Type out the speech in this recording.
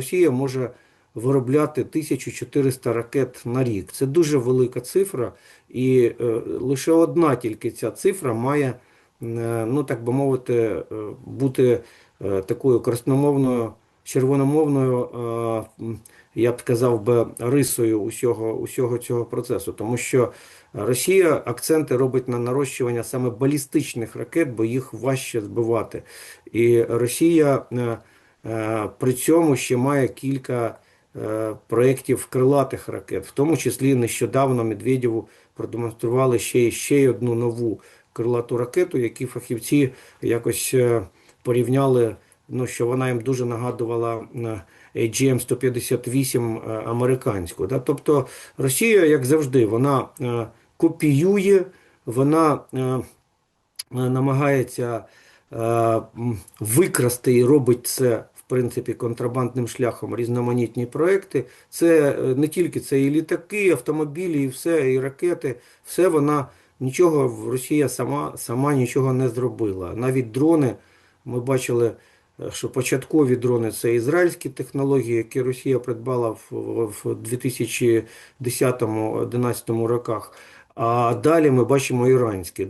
Росія може виробляти 1400 ракет на рік. Це дуже велика цифра, і е, лише одна тільки ця цифра має, е, ну так би мовити, е, бути такою красномовною, червономовною, я б сказав би, рисою усього, усього цього процесу. Тому що Росія акценти робить на нарощування саме балістичних ракет, бо їх важче збивати. І Росія при цьому ще має кілька е, проєктів крилатих ракет, в тому числі нещодавно Медведєву продемонстрували ще, ще одну нову крилату ракету, які фахівці якось е, порівняли, ну, що вона їм дуже нагадувала е, AGM-158 е, американську. Да? Тобто Росія, як завжди, вона е, копіює, вона е, е, намагається е, викрасти і робить це принципі контрабандним шляхом різноманітні проекти. Це е, не тільки це і літаки, і автомобілі, і все, і ракети. Все вона нічого Росія сама, сама нічого не зробила. Навіть дрони ми бачили. е, Що початкові дрони це ізраїльські технології, які Росія придбала в, в, в 2010-2011 роках. А далі ми бачимо іранські.